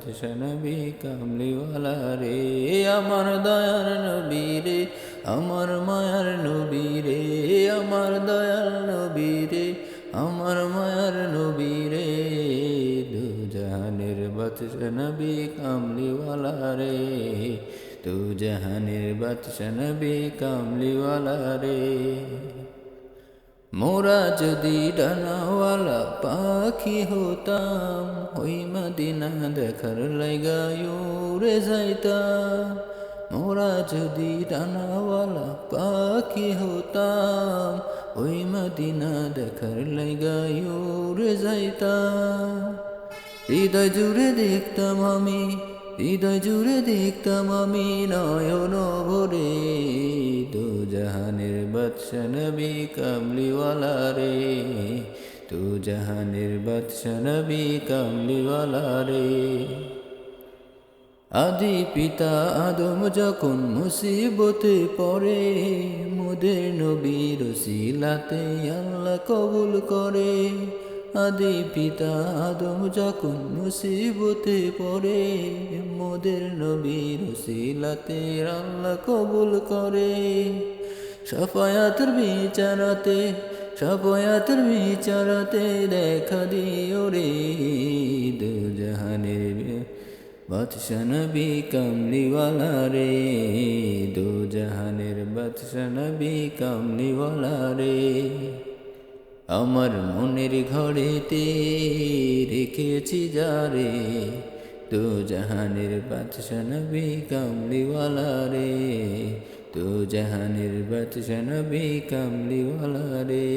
বাদশা নবী কামলিওয়ালা রে, আমার দয়ার নবী রে, আমার মায়ার নবী রে, আমার দয়ার নবী রে, আমার মায়ার নবী রে। দু জাহানের বাদশা নবী কামলিওয়ালা রে তু জাহানের বাদশা নবী কামলিওয়ালা রে। মোরা যদি ডানাওয়ালা পাখি হতাম, ওই মদিনা দেখার লাগায় উড়ে যাইতাম। মোরা যদি ডানাওয়ালা পাখি হতাম, ওই মদিনা দেখার লাগায় উড়ে যাইতাম। হৃদয় জুড়ে দেখতাম আমি, হৃদয় জুড়ে দেখতাম আমি নয়ন বাদশা নবী কামলিওয়ালা রে তু জাহানের বাদশা নবী কামলিওয়ালা রে আদি পিতা আদম যখন মুসিবতে পড়ে, মোদের নবীর সিলাতে আল্লাহ কবুল করে। আদি পিতা আদম যখন মুসিবতে পড়ে, মোদের নবীর সিলাতে আল্লাহ কবুল করে। সফায়াতের বিচারাতে, সফায়াতের বিচারতে দেখা দিও রে দু বাদশা নবী কামলিওয়ালা রে। দু বাদশা নবী কামলিওয়ালা রে। আমার মনের ঘরেতে রেখেছি যারে তো জাহানের বাদশা নবী কামলিওয়ালা রে। তো জাহানের বাদশা নবী কামলিওয়ালা রে।